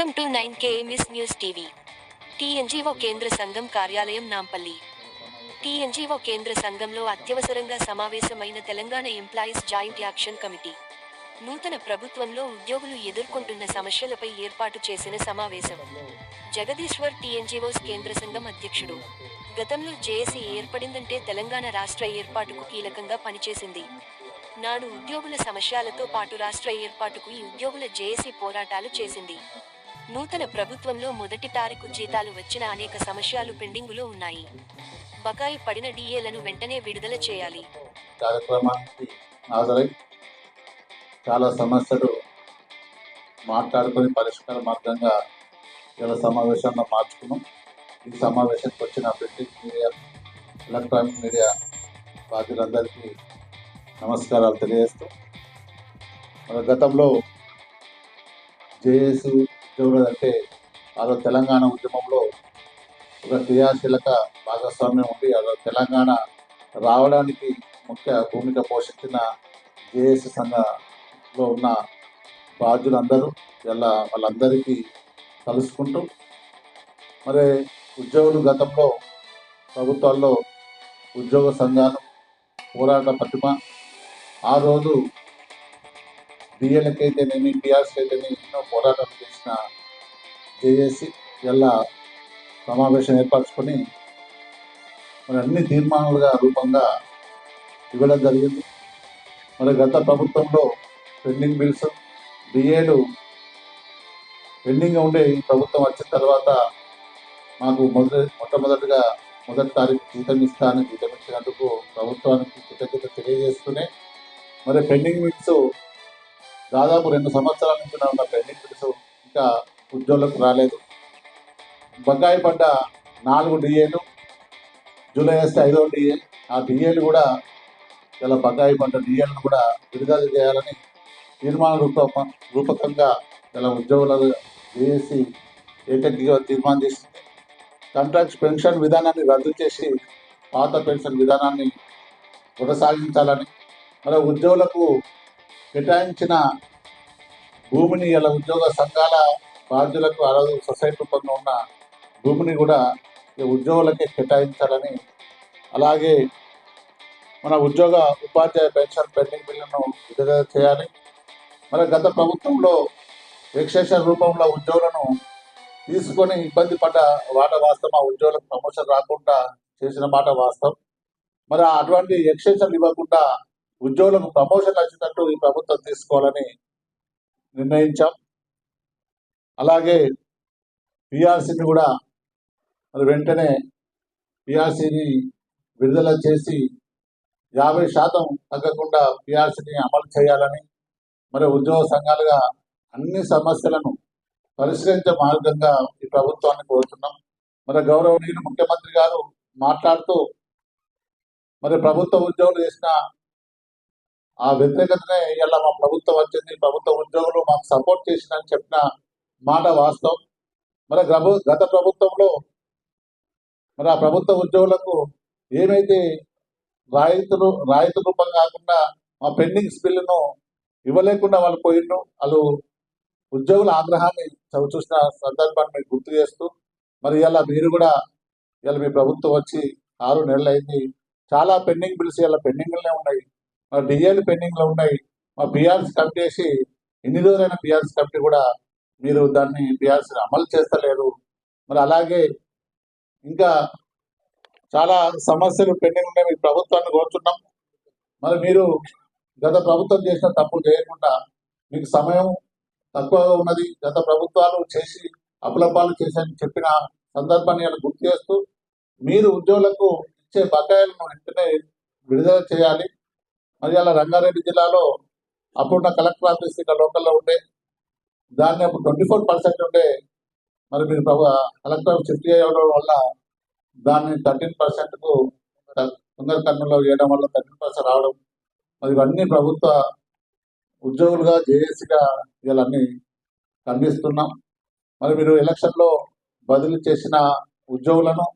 Welcome to nine KMS news TV TNGO కేంద్ర సంఘం కార్యాలయం నాంపల్లి టీఎన్జీఓ కేంద్ర సంఘంలో అత్యవసరంగా సమావేశమైన Telangana employees joint action committee నూతన ప్రభుత్వంలో ఉద్యోగులు ఎదుర్కొంటున్న సమస్యలపై ఏర్పాటు చేసిన సమావేశం జగదీశ్వర్ టీఎన్జీఓస్ కేంద్ర సంఘం అధ్యక్షుడు గతంలో జేఏసీ ఏర్పడిందంటే తెలంగాణ రాష్ట్ర ఏర్పాటుకు కీలకంగా పనిచేసింది నాడు ఉద్యోగుల సమస్యలతో పాటు రాష్ట్ర ఏర్పాటుకు ఈ ఉద్యోగుల జేఏసీ పోరాటాలు చేసింది నూతన ప్రభుత్వంలో మొదటి తారీఖు జీతాలు వచ్చిన అనేక సమస్యలు పెండింగులో ఉన్నాయి. బకాయి పడిన డిఏలను వెంటనే విడుదల చేయాలి. కార్యక్రమానికి హాజరై చాలా సమస్యలు మాట్లాడుకొని పరిష్కార మార్గంగా ఇలా సమావేశంలో మార్చుకున్నాం. ఈ సమావేశానికి వచ్చిన ప్రింటింగ్ మీడియా ఎలక్ట్రానిక్ మీడియా బాధ్యులందరికీ నమస్కారాలు తెలియజేస్తూ మన గతంలో జేఏసీ ఉద్యోగులు అంటే ఆ రోజు తెలంగాణ ఉద్యమంలో ఒక క్రియాశీలక భాగస్వామ్యం ఉండి ఆ రోజు తెలంగాణ రావడానికి ముఖ్య భూమిక పోషించిన జేఏసీ సంఘంలో ఉన్న బాధ్యులందరూ ఇలా వాళ్ళందరికీ కలుసుకుంటూ మరి ఉద్యోగులు గతంలో ప్రభుత్వాల్లో ఉద్యోగ సంఘాలు పోరాట పటిమ ఆ రోజు డిఎల్కైతేనేమి టీఆర్సీ అయితేనేమి ఎన్నో పోరాటం చేసిన జేఏసీ ఇలా సమావేశం ఏర్పరచుకొని మరి అన్ని తీర్మానాలుగా రూపంగా ఇవ్వడం జరిగింది. మరి గత ప్రభుత్వంలో పెండింగ్ బిల్స్ డిఏలు పెండింగ్ ఉండే ఈ ప్రభుత్వం వచ్చిన తర్వాత మాకు మొదటి మొట్టమొదటిగా మొదటి తారీఖు జీతం ఇస్తానని జీతం ఇచ్చినందుకు ప్రభుత్వానికి కృతజ్ఞత తెలియజేస్తూనే మరి పెండింగ్ బిల్స్ దాదాపు రెండు సంవత్సరాల నుంచి ఉన్న పెండింగ్ ఇంకా ఉద్యోగులకు రాలేదు. బకాయి పడ్డ నాలుగు డిఏలు జూలై వేస్తే ఐదో డిఏ ఆ డిఏలు కూడా ఇలా బకాయి పడ్డ డిఏలను కూడా విడుదల చేయాలని తీర్మాన రూప రూపకంగా ఇలా ఉద్యోగులు చేసి ఏకగ్రీవ తీర్మానం చేసింది. కాంట్రాక్ట్ పెన్షన్ విధానాన్ని రద్దు చేసి పాత పెన్షన్ విధానాన్ని కొనసాగించాలని మరి ఉద్యోగులకు కేటాయించిన భూమిని ఇలా ఉద్యోగ సంఘాల బాధ్యులకు ఆ రోజు సొసైటీ రూపంలో ఉన్న భూమిని కూడా ఈ ఉద్యోగులకే కేటాయించాలని అలాగే మన ఉద్యోగ ఉపాధ్యాయ పెన్షన్ పెండింగ్ బిల్లును విడుదల చేయాలి. మరి గత ప్రభుత్వంలో ఎక్సెషన్ రూపంలో ఉద్యోగులను తీసుకొని ఇబ్బంది పడ్డ వాట వాస్తవం ఆ ఉద్యోగులకు ప్రమోషన్ రాకుండా చేసిన మాట వాస్తవం. మరి అటువంటి ఎక్స్టెన్షన్లు ఇవ్వకుండా ఉద్యోగులకు ప్రమోషన్ వచ్చేటట్టు ఈ ప్రభుత్వం తీసుకోవాలని నిర్ణయించాం. అలాగే పిఆర్సీని కూడా మరి వెంటనే పిఆర్సీని విడుదల చేసి యాభై శాతం తగ్గకుండా పిఆర్సీని అమలు చేయాలని మరి ఉద్యోగ సంఘాలుగా అన్ని సమస్యలను పరిష్కరించే మార్గంగా ఈ ప్రభుత్వాన్ని కోరుతున్నాం. మరి గౌరవనీయులు ముఖ్యమంత్రి గారు మాట్లాడుతూ మరి ప్రభుత్వ ఉద్యోగులు చేసిన ఆ వ్యతిరేకతనే ఇలా మా ప్రభుత్వం వచ్చింది. ప్రభుత్వ ఉద్యోగులు మాకు సపోర్ట్ చేసిందని చెప్పిన మాట వాస్తవం. మరి ప్రభు గత ప్రభుత్వంలో మరి ఆ ప్రభుత్వ ఉద్యోగులకు ఏమైతే రాయితీలు రాయితీ రూపం కాకుండా మా పెండింగ్స్ బిల్లును ఇవ్వలేకుండా వాళ్ళు పోయిండ్రు వాళ్ళు ఉద్యోగుల ఆగ్రహాన్ని చవి చూసిన సందర్భాన్ని మీకు గుర్తు చేస్తూ మరి ఇలా మీరు కూడా ఇలా మీ ప్రభుత్వం వచ్చి ఆరు నెలలు అయింది చాలా పెండింగ్ బిల్స్ ఇలా పెండింగ్లనే ఉన్నాయి. మా డిఏలు పెండింగ్లో ఉన్నాయి. మా బీఆర్సీ కమిటీ వేసి ఎన్ని రోజులైన బీఆర్సీ కమిటీ కూడా మీరు దాన్ని బీఆర్సీ అమలు చేస్తలేరు. మరి అలాగే ఇంకా చాలా సమస్యలు పెండింగ్ ఉన్నాయి. మీ ప్రభుత్వాన్ని కోరుతున్నాం మరి మీరు గత ప్రభుత్వం చేసిన తప్పులు చేయకుండా మీకు సమయం తక్కువగా ఉన్నది. గత ప్రభుత్వాలు చేసి అప్పులపాలు చేశాయని చెప్పిన సందర్భాన్ని ఇలా గుర్తు చేస్తూ మీరు ఉద్యోగులకు ఇచ్చే బకాయిలను వెంటనే విడుదల చేయాలి. మరి అలా రంగారెడ్డి జిల్లాలో అప్పుడున్న కలెక్టర్ ఆఫీస్ ఇక్కడ లోకల్లో ఉండే దాన్ని అప్పుడు ట్వంటీ ఫోర్ పర్సెంట్ ఉండే మరి మీరు ప్రభు కలెక్టర్ ఆఫీస్ షిఫ్ట్ చేయడం వల్ల దాన్ని థర్టీన్ పర్సెంట్కు సుందర కర్నూలులో వేయడం వల్ల థర్టీన్ పర్సెంట్ రావడం మరి ఇవన్నీ ప్రభుత్వ ఉద్యోగులుగా జేఏసీగా ఇవన్నీ ఖండిస్తున్నాం. మరి మీరు ఎలక్షన్లో బదిలీ చేసిన ఉద్యోగులను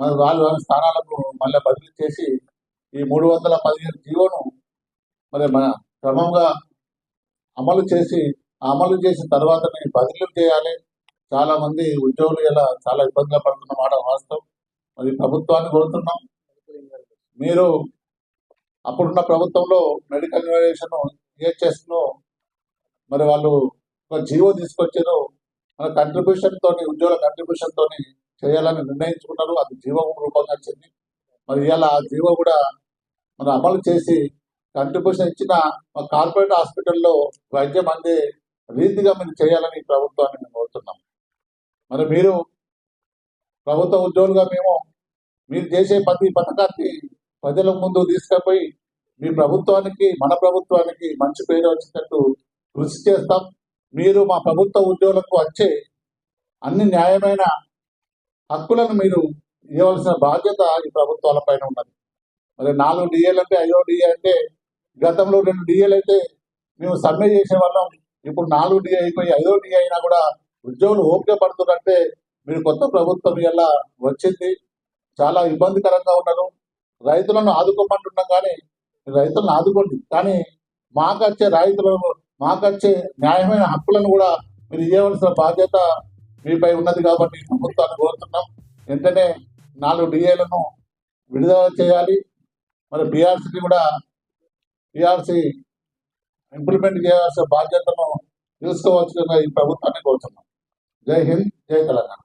మరి వాళ్ళు వాళ్ళ స్థానాలకు మళ్ళీ బదిలీ చేసి ఈ మూడు వందల పదిహేను జీవోను మరి మన క్రమంగా అమలు చేసి అమలు చేసిన తర్వాతనే బదిలీలు చేయాలి. చాలా మంది ఉద్యోగులు ఇలా చాలా ఇబ్బందులు పడుతున్న మాట వాస్తవం. మరి ప్రభుత్వాన్ని కోరుతున్నాం. మీరు అప్పుడున్న ప్రభుత్వంలో మెడికల్ ఇన్వెస్టిగేషన్ ఈహెచ్ఎస్ను మరి వాళ్ళు ఒక జీవో తీసుకొచ్చారు. మన కంట్రిబ్యూషన్ తోని ఉద్యోగుల కంట్రిబ్యూషన్ తోని చేయాలని నిర్ణయించుకున్నారు. అది జీవో రూపంగా వచ్చింది మరి ఇవాళ ఆ జీవో కూడా మనం అమలు చేసి కంట్రిబ్యూషన్ ఇచ్చిన మా కార్పొరేట్ హాస్పిటల్లో వైద్యం అందే రీతిగా మీరు చేయాలని ప్రభుత్వాన్ని మేము కోరుతున్నాం. మరి మీరు ప్రభుత్వ ఉద్యోగులుగా మేము మీరు చేసే ప్రతి పథకాన్ని ప్రజల ముందు తీసుకుపోయి మీ ప్రభుత్వానికి మన ప్రభుత్వానికి మంచి పేరు వచ్చేటట్టు కృషి చేస్తాం. మీరు మా ప్రభుత్వ ఉద్యోగులకు వచ్చే అన్ని న్యాయమైన హక్కులను మీరు ఇవ్వవలసిన బాధ్యత ఈ ప్రభుత్వాల పైన ఉన్నది. మరి నాలుగు డిఏలు అంటే ఐదో డిఏ అంటే గతంలో రెండు డిఏలు అయితే మేము సమ్మె చేసేవాళ్ళం ఇప్పుడు నాలుగు డిఏ అయిపోయి ఐదో డిఏ అయినా కూడా ఉద్యోగులు ఓపిక పడుతున్నట్టే మీరు కొత్త ప్రభుత్వం ఇలా వచ్చింది. చాలా ఇబ్బందికరంగా ఉన్నారు రైతులను ఆదుకోమంటున్నాం కానీ రైతులను ఆదుకోండి. కానీ మాకు వచ్చే రైతులను మాకు వచ్చే న్యాయమైన హక్కులను కూడా మీరు ఇవ్వవలసిన బాధ్యత మీపై ఉన్నది కాబట్టి ప్రభుత్వాన్ని కోరుతున్నాం. వెంటనే నాలుగు డిఏలను విడుదల చేయాలి. మరి బీఆర్సీని కూడా బీఆర్సీ ఇంప్లిమెంట్ చేయాల్సిన బాధ్యతను తీసుకోవాల్సిందిగా ఈ ప్రభుత్వాన్ని కోరుతున్నాం. జై హింద్ జై తెలంగాణ.